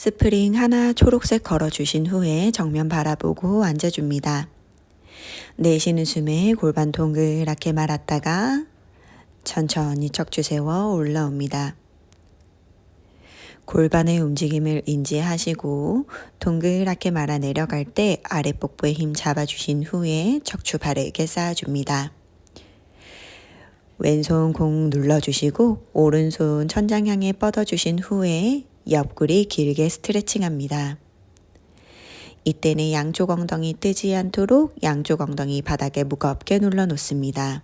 스프링 하나 초록색 걸어주신 후에 정면 바라보고 앉아줍니다. 내쉬는 숨에 골반 동그랗게 말았다가 천천히 척추 세워 올라옵니다. 골반의 움직임을 인지하시고 동그랗게 말아 내려갈 때 아래 복부에 힘 잡아주신 후에 척추 바르게 쌓아줍니다. 왼손 공 눌러주시고 오른손 천장 향해 뻗어주신 후에 옆구리 길게 스트레칭합니다. 이때는 양쪽 엉덩이 뜨지 않도록 양쪽 엉덩이 바닥에 무겁게 눌러 놓습니다.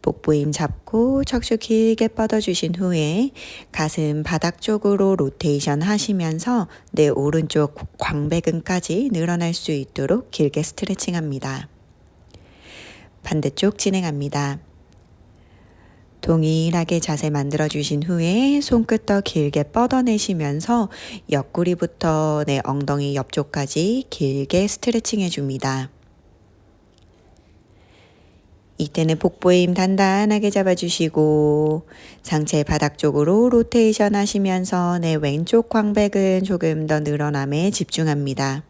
복부 힘 잡고 척추 길게 뻗어주신 후에 가슴 바닥 쪽으로 로테이션 하시면서 내 오른쪽 광배근까지 늘어날 수 있도록 길게 스트레칭합니다. 반대쪽 진행합니다. 동일하게 자세 만들어 주신 후에 손끝 더 길게 뻗어내시면서 옆구리부터 내 엉덩이 옆쪽까지 길게 스트레칭 해줍니다. 이때는 복부의 힘 단단하게 잡아주시고 상체 바닥 쪽으로 로테이션 하시면서 내 왼쪽 광배근 조금 더 늘어남에 집중합니다.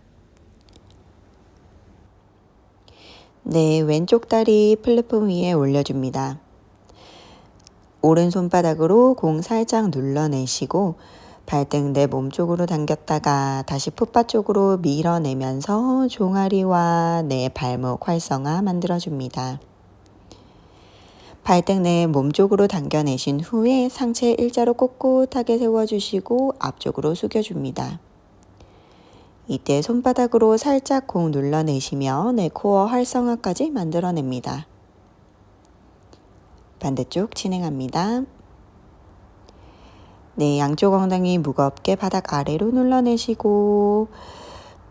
네, 왼쪽 다리 플랫폼 위에 올려줍니다. 오른 손바닥으로 공 살짝 눌러내시고 발등 내 몸 쪽으로 당겼다가 다시 풋바 쪽으로 밀어내면서 종아리와 내 발목 활성화 만들어줍니다. 발등 내 몸 쪽으로 당겨내신 후에 상체 일자로 꼿꼿하게 세워주시고 앞쪽으로 숙여줍니다. 이때 손바닥으로 살짝 공 눌러내시며 내 코어 활성화까지 만들어냅니다. 반대쪽 진행합니다. 네, 양쪽 엉덩이 무겁게 바닥 아래로 눌러내시고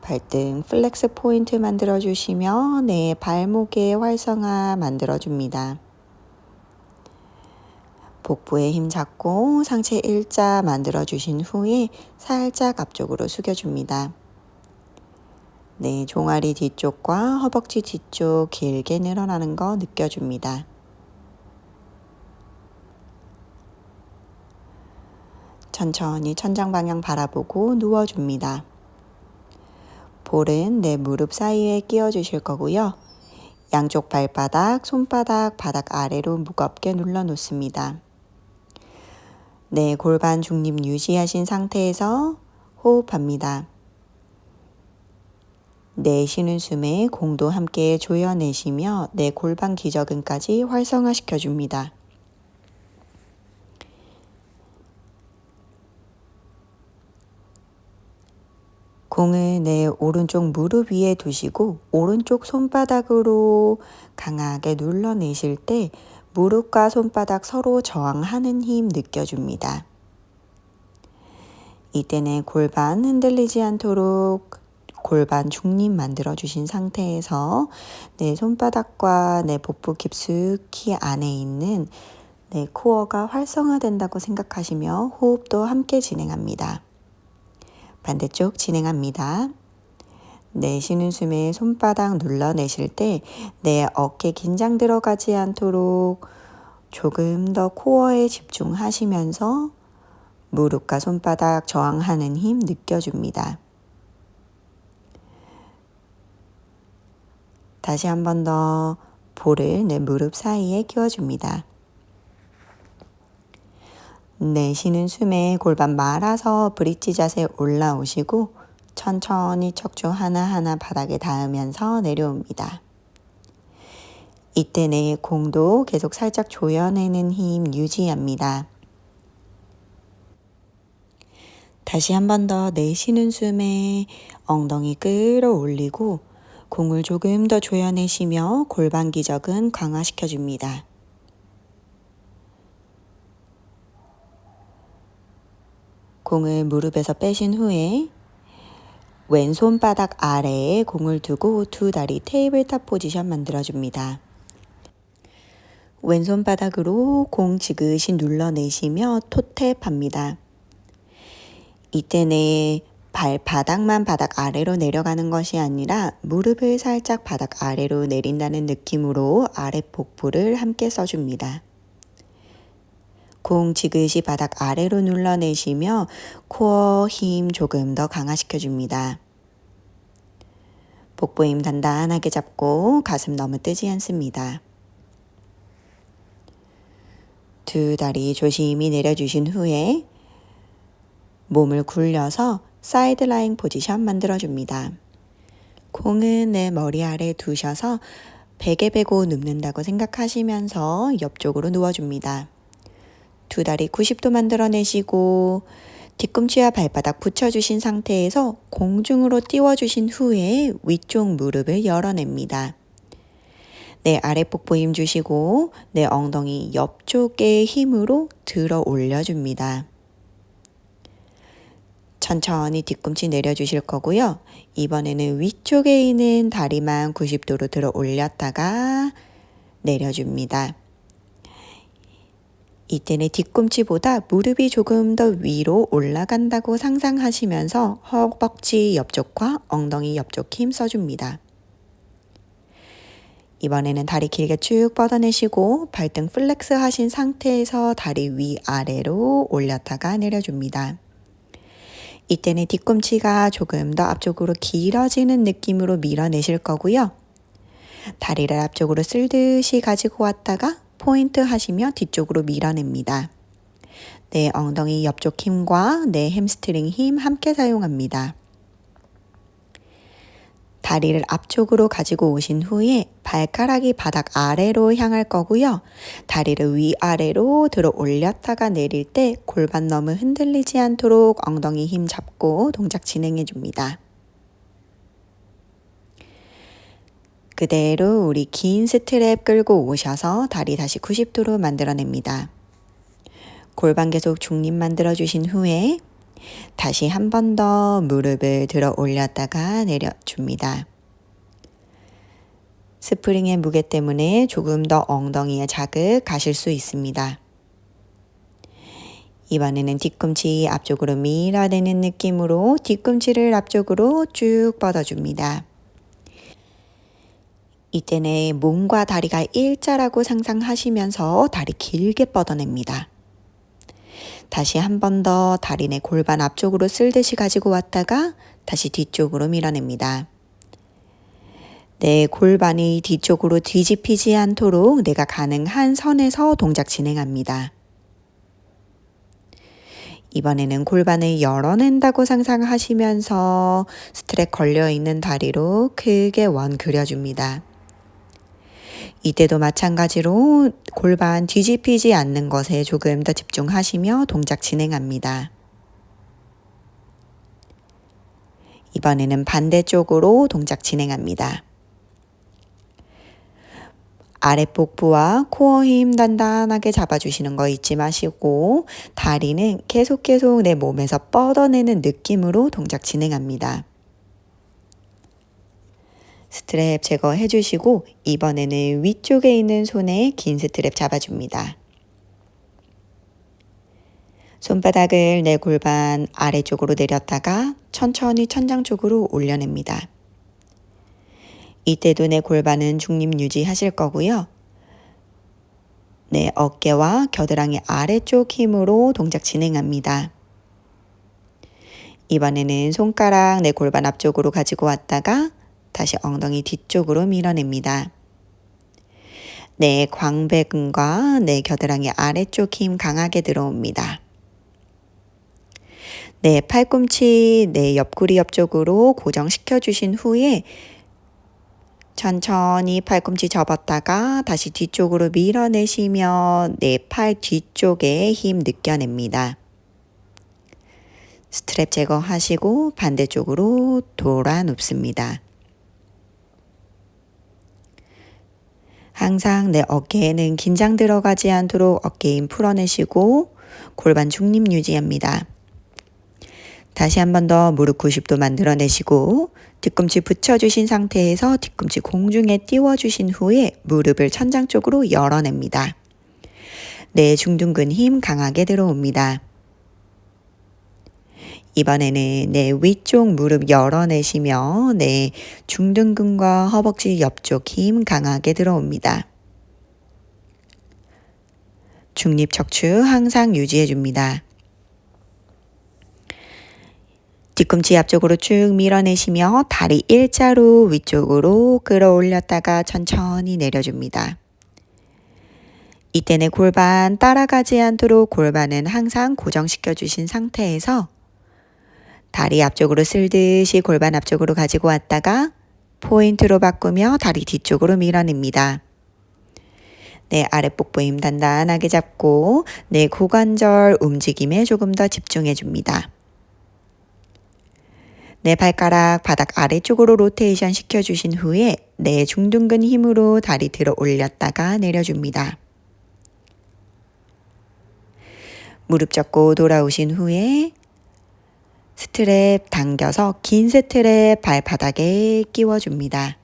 발등 플렉스 포인트 만들어 주시며 네, 발목의 활성화 만들어 줍니다. 복부에 힘 잡고 상체 일자 만들어 주신 후에 살짝 앞쪽으로 숙여 줍니다. 네, 종아리 뒤쪽과 허벅지 뒤쪽 길게 늘어나는 거 느껴줍니다. 천천히 천장 방향 바라보고 누워줍니다. 볼은 내 무릎 사이에 끼워 주실 거고요. 양쪽 발바닥, 손바닥, 바닥 아래로 무겁게 눌러 놓습니다. 네, 골반 중립 유지하신 상태에서 호흡합니다. 내쉬는 숨에 공도 함께 조여내시며 내 골반 기저근까지 활성화시켜 줍니다. 공을 내 오른쪽 무릎 위에 두시고 오른쪽 손바닥으로 강하게 눌러내실 때 무릎과 손바닥 서로 저항하는 힘 느껴줍니다. 이때는 골반 흔들리지 않도록 골반 중립 만들어 주신 상태에서 내 손바닥과 내 복부 깊숙이 안에 있는 내 코어가 활성화된다고 생각하시며 호흡도 함께 진행합니다. 반대쪽 진행합니다. 내쉬는 숨에 손바닥 눌러내실 때 내 어깨 긴장 들어가지 않도록 조금 더 코어에 집중하시면서 무릎과 손바닥 저항하는 힘 느껴줍니다. 다시 한 번 더 볼을 내 무릎 사이에 끼워줍니다. 내쉬는 숨에 골반 말아서 브릿지 자세 올라오시고 천천히 척추 하나하나 바닥에 닿으면서 내려옵니다. 이때 내 공도 계속 살짝 조여내는 힘 유지합니다. 다시 한 번 더 내쉬는 숨에 엉덩이 끌어올리고 공을 조금 더 조여내시며 골반 기적은 강화시켜 줍니다. 공을 무릎에서 빼신 후에 왼손 바닥 아래에 공을 두고 두 다리 테이블탑 포지션 만들어줍니다. 왼손 바닥으로 공 지그시 눌러내시며 토탭합니다. 이때 내 발바닥만 바닥 아래로 내려가는 것이 아니라 무릎을 살짝 바닥 아래로 내린다는 느낌으로 아래 복부를 함께 써줍니다. 공 지그시 바닥 아래로 눌러내시며 코어 힘 조금 더 강화시켜 줍니다. 복부 힘 단단하게 잡고 가슴 너무 뜨지 않습니다. 두 다리 조심히 내려주신 후에 몸을 굴려서 사이드라인 포지션 만들어줍니다. 공은 내 머리 아래 두셔서 베개 베고 눕는다고 생각하시면서 옆쪽으로 누워줍니다. 두 다리 90도 만들어내시고 뒤꿈치와 발바닥 붙여주신 상태에서 공중으로 띄워주신 후에 위쪽 무릎을 열어냅니다. 내 아랫복부 힘 주시고 내 엉덩이 옆쪽에 힘으로 들어 올려줍니다. 천천히 뒤꿈치 내려주실 거고요. 이번에는 위쪽에 있는 다리만 90도로 들어 올렸다가 내려줍니다. 이때는 뒤꿈치보다 무릎이 조금 더 위로 올라간다고 상상하시면서 허벅지 옆쪽과 엉덩이 옆쪽 힘 써줍니다. 이번에는 다리 길게 쭉 뻗어내시고 발등 플렉스 하신 상태에서 다리 위아래로 올렸다가 내려줍니다. 이때는 뒤꿈치가 조금 더 앞쪽으로 길어지는 느낌으로 밀어내실 거고요. 다리를 앞쪽으로 쓸듯이 가지고 왔다가 포인트 하시며 뒤쪽으로 밀어냅니다. 내 엉덩이 옆쪽 힘과 내 햄스트링 힘 함께 사용합니다. 다리를 앞쪽으로 가지고 오신 후에 발가락이 바닥 아래로 향할 거고요. 다리를 위아래로 들어 올렸다가 내릴 때 골반 너무 흔들리지 않도록 엉덩이 힘 잡고 동작 진행해 줍니다. 그대로 우리 긴 스트랩 끌고 오셔서 다리 다시 90도로 만들어냅니다. 골반 계속 중립 만들어 주신 후에 다시 한 번 더 무릎을 들어 올렸다가 내려줍니다. 스프링의 무게 때문에 조금 더 엉덩이에 자극 가실 수 있습니다. 이번에는 뒤꿈치 앞쪽으로 밀어내는 느낌으로 뒤꿈치를 앞쪽으로 쭉 뻗어줍니다. 이때는 몸과 다리가 일자라고 상상하시면서 다리 길게 뻗어냅니다. 다시 한 번 더 다리 내 골반 앞쪽으로 쓸듯이 가지고 왔다가 다시 뒤쪽으로 밀어냅니다. 내 골반이 뒤쪽으로 뒤집히지 않도록 내가 가능한 선에서 동작 진행합니다. 이번에는 골반을 열어낸다고 상상하시면서 스트랩 걸려있는 다리로 크게 원 그려줍니다. 이때도 마찬가지로 골반 뒤집히지 않는 것에 조금 더 집중하시며 동작 진행합니다. 이번에는 반대쪽으로 동작 진행합니다. 아랫복부와 코어 힘 단단하게 잡아주시는 거 잊지 마시고 다리는 계속 계속 내 몸에서 뻗어내는 느낌으로 동작 진행합니다. 스트랩 제거해 주시고 이번에는 위쪽에 있는 손에 긴 스트랩 잡아줍니다. 손바닥을 내 골반 아래쪽으로 내렸다가 천천히 천장 쪽으로 올려냅니다. 이때도 내 골반은 중립 유지하실 거고요. 내 어깨와 겨드랑이 아래쪽 힘으로 동작 진행합니다. 이번에는 손가락 내 골반 앞쪽으로 가지고 왔다가 다시 엉덩이 뒤쪽으로 밀어냅니다. 내 광배근과 내 겨드랑이 아래쪽 힘 강하게 들어옵니다. 내 팔꿈치 내 옆구리 옆쪽으로 고정시켜 주신 후에 천천히 팔꿈치 접었다가 다시 뒤쪽으로 밀어내시며 내 팔 뒤쪽에 힘 느껴냅니다. 스트랩 제거하시고 반대쪽으로 돌아 눕습니다. 항상 내 어깨에는 긴장 들어가지 않도록 어깨 힘 풀어내시고 골반 중립 유지합니다. 다시 한 번 더 무릎 90도 만들어내시고 뒤꿈치 붙여주신 상태에서 뒤꿈치 공중에 띄워주신 후에 무릎을 천장 쪽으로 열어냅니다. 내 중둔근 힘 강하게 들어옵니다. 이번에는 내 위쪽 무릎 열어내시며 내 중둔근과 허벅지 옆쪽 힘 강하게 들어옵니다. 중립 척추 항상 유지해 줍니다. 뒤꿈치 앞쪽으로 쭉 밀어내시며 다리 일자로 위쪽으로 끌어올렸다가 천천히 내려줍니다. 이때는 골반 따라가지 않도록 골반은 항상 고정시켜 주신 상태에서 다리 앞쪽으로 쓸듯이 골반 앞쪽으로 가지고 왔다가 포인트로 바꾸며 다리 뒤쪽으로 밀어냅니다. 네, 아랫복부 힘 단단하게 잡고 내 고관절 움직임에 조금 더 집중해 줍니다. 내 발가락 바닥 아래쪽으로 로테이션 시켜주신 후에 내 중둔근 힘으로 다리 들어 올렸다가 내려줍니다. 무릎 접고 돌아오신 후에 스트랩 당겨서 긴 스트랩 발바닥에 끼워줍니다.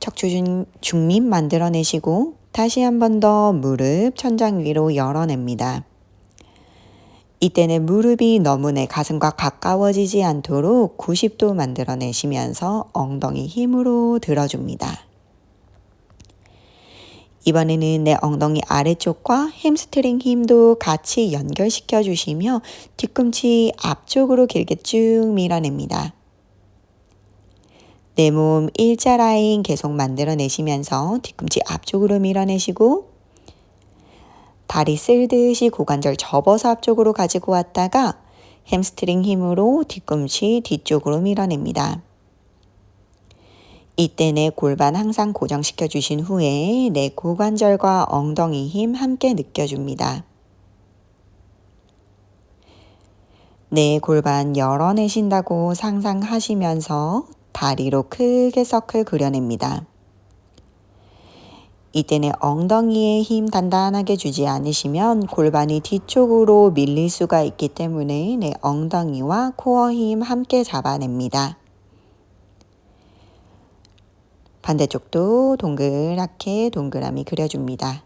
척추 중립 만들어내시고 다시 한 번 더 무릎 천장 위로 열어냅니다. 이때는 무릎이 너무 내 가슴과 가까워지지 않도록 90도 만들어내시면서 엉덩이 힘으로 들어줍니다. 이번에는 내 엉덩이 아래쪽과 햄스트링 힘도 같이 연결시켜 주시며 뒤꿈치 앞쪽으로 길게 쭉 밀어냅니다. 내 몸 일자 라인 계속 만들어내시면서 뒤꿈치 앞쪽으로 밀어내시고 다리 쓸듯이 고관절 접어서 앞쪽으로 가지고 왔다가 햄스트링 힘으로 뒤꿈치 뒤쪽으로 밀어냅니다. 이때 내 골반 항상 고정시켜 주신 후에 내 고관절과 엉덩이 힘 함께 느껴줍니다. 내 골반 열어내신다고 상상하시면서 다리로 크게 서클 그려냅니다. 이때는 엉덩이에 힘 단단하게 주지 않으시면 골반이 뒤쪽으로 밀릴 수가 있기 때문에 내 엉덩이와 코어 힘 함께 잡아냅니다. 반대쪽도 동그랗게 동그라미 그려줍니다.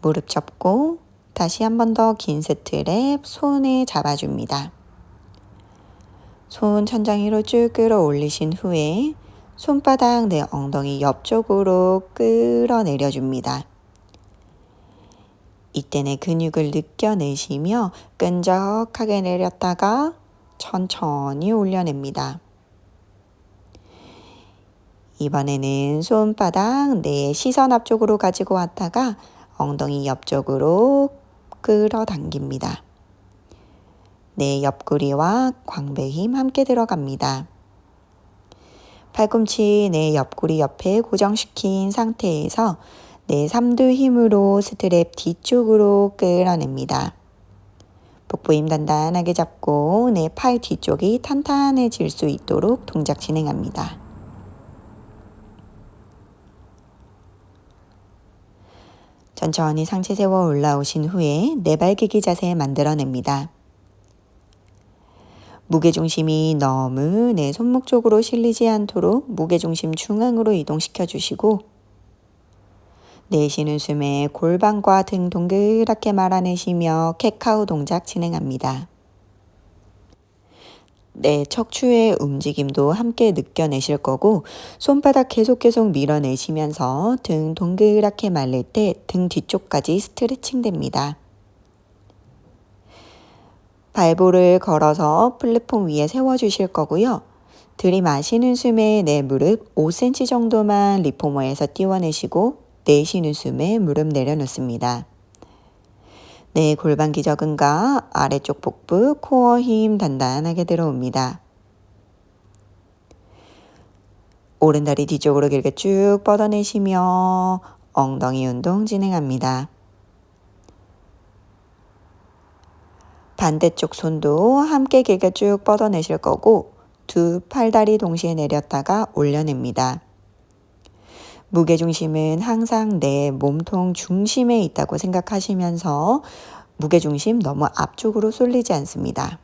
무릎 접고 다시 한 번 더긴 스트랩 손에 잡아줍니다. 손 천장 위로 쭉 끌어올리신 후에 손바닥 내 엉덩이 옆쪽으로 끌어내려 줍니다. 이때 내 근육을 느껴내시며 끈적하게 내렸다가 천천히 올려냅니다. 이번에는 손바닥 내 시선 앞쪽으로 가지고 왔다가 엉덩이 옆쪽으로 끌어당깁니다. 내 옆구리와 광배 힘 함께 들어갑니다. 팔꿈치 내 옆구리 옆에 고정시킨 상태에서 내 삼두 힘으로 스트랩 뒤쪽으로 끌어냅니다. 복부 힘 단단하게 잡고 내 팔 뒤쪽이 탄탄해질 수 있도록 동작 진행합니다. 천천히 상체 세워 올라오신 후에 네발기기 자세 만들어냅니다. 무게중심이 너무 내 손목 쪽으로 실리지 않도록 무게중심 중앙으로 이동시켜 주시고 내쉬는 숨에 골반과 등 동그랗게 말아내시며 캣카우 동작 진행합니다. 네, 척추의 움직임도 함께 느껴내실 거고 손바닥 계속 계속 밀어내시면서 등 동그랗게 말릴 때 등 뒤쪽까지 스트레칭 됩니다. 발볼을 걸어서 플랫폼 위에 세워주실 거고요. 들이마시는 숨에 내 무릎 5cm 정도만 리포머에서 띄워내시고 내쉬는 숨에 무릎 내려놓습니다. 네, 골반 기저근과 아래쪽 복부, 코어 힘 단단하게 들어옵니다. 오른다리 뒤쪽으로 길게 쭉 뻗어내시며 엉덩이 운동 진행합니다. 반대쪽 손도 함께 길게 쭉 뻗어내실 거고 두 팔다리 동시에 내렸다가 올려냅니다. 무게중심은 항상 내 몸통 중심에 있다고 생각하시면서 무게중심 너무 앞쪽으로 쏠리지 않습니다.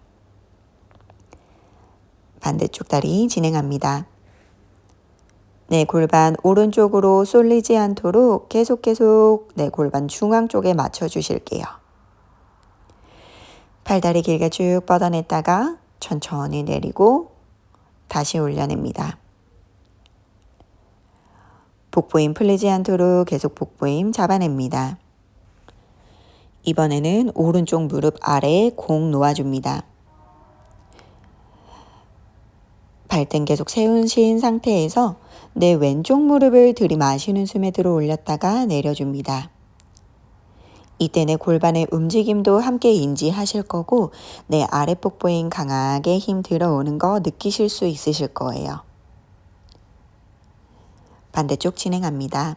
반대쪽 다리 진행합니다. 네, 골반 오른쪽으로 쏠리지 않도록 계속 계속 네, 골반 중앙 쪽에 맞춰 주실게요. 팔다리 길게 쭉 뻗어냈다가 천천히 내리고 다시 올려냅니다. 복부 힘 풀리지 않도록 계속 복부 힘 잡아냅니다. 이번에는 오른쪽 무릎 아래에 공 놓아줍니다. 발등 계속 세우신 상태에서 내 왼쪽 무릎을 들이마시는 숨에 들어 올렸다가 내려줍니다. 이때 내 골반의 움직임도 함께 인지하실 거고 내 아랫복부에 힘 강하게 힘 들어오는 거 느끼실 수 있으실 거예요. 반대쪽 진행합니다.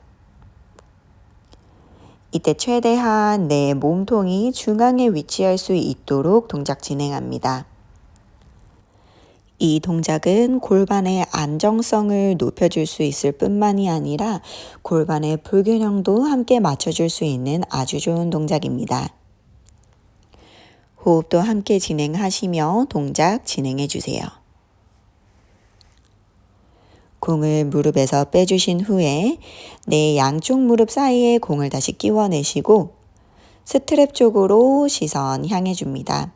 이때 최대한 내 몸통이 중앙에 위치할 수 있도록 동작 진행합니다. 이 동작은 골반의 안정성을 높여줄 수 있을 뿐만이 아니라 골반의 불균형도 함께 맞춰줄 수 있는 아주 좋은 동작입니다. 호흡도 함께 진행하시며 동작 진행해 주세요. 공을 무릎에서 빼주신 후에 내 양쪽 무릎 사이에 공을 다시 끼워내시고 스트랩 쪽으로 시선 향해 줍니다.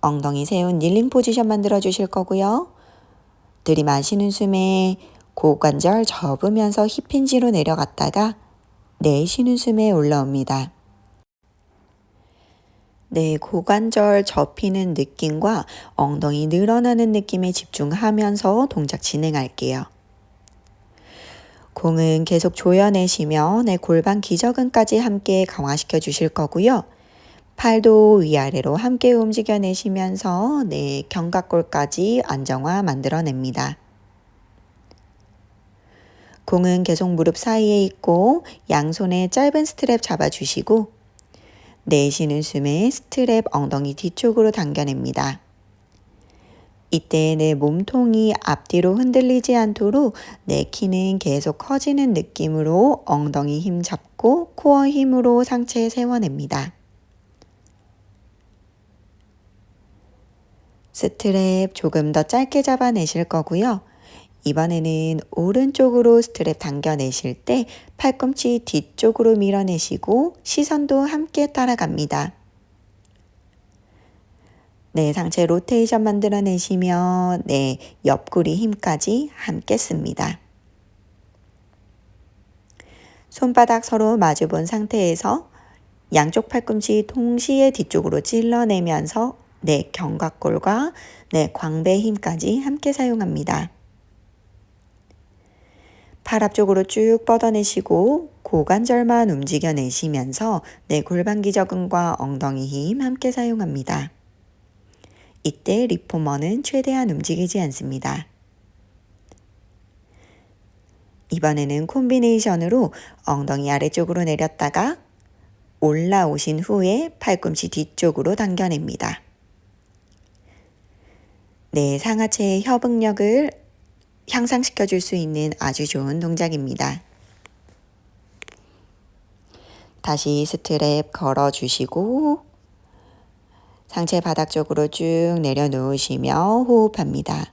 엉덩이 세운 닐링 포지션 만들어 주실 거고요. 들이마시는 숨에 고관절 접으면서 힙힌지로 내려갔다가 내쉬는 숨에 올라옵니다. 네, 고관절 접히는 느낌과 엉덩이 늘어나는 느낌에 집중하면서 동작 진행할게요. 공은 계속 조여내시며 내 골반 기저근까지 함께 강화시켜 주실 거고요. 팔도 위아래로 함께 움직여내시면서 내 견갑골까지 안정화 만들어냅니다. 공은 계속 무릎 사이에 있고 양손에 짧은 스트랩 잡아주시고 내쉬는 숨에 스트랩 엉덩이 뒤쪽으로 당겨냅니다. 이때 내 몸통이 앞뒤로 흔들리지 않도록 내 키는 계속 커지는 느낌으로 엉덩이 힘 잡고 코어 힘으로 상체 세워냅니다. 스트랩 조금 더 짧게 잡아내실 거고요. 이번에는 오른쪽으로 스트랩 당겨내실 때 팔꿈치 뒤쪽으로 밀어내시고 시선도 함께 따라갑니다. 네, 상체 로테이션 만들어내시며 네, 옆구리 힘까지 함께 씁니다. 손바닥 서로 마주 본 상태에서 양쪽 팔꿈치 동시에 뒤쪽으로 찔러내면서 네, 견갑골과 네, 광배 힘까지 함께 사용합니다. 팔 앞쪽으로 쭉 뻗어내시고 고관절만 움직여내시면서 내 골반 기 저근과 엉덩이 힘 함께 사용합니다. 이때 리포머는 최대한 움직이지 않습니다. 이번에는 콤비네이션으로 엉덩이 아래쪽으로 내렸다가 올라오신 후에 팔꿈치 뒤쪽으로 당겨냅니다. 네, 상하체의 협응력을 향상시켜 줄 수 있는 아주 좋은 동작입니다. 다시 스트랩 걸어 주시고 상체 바닥 쪽으로 쭉 내려놓으시며 호흡합니다.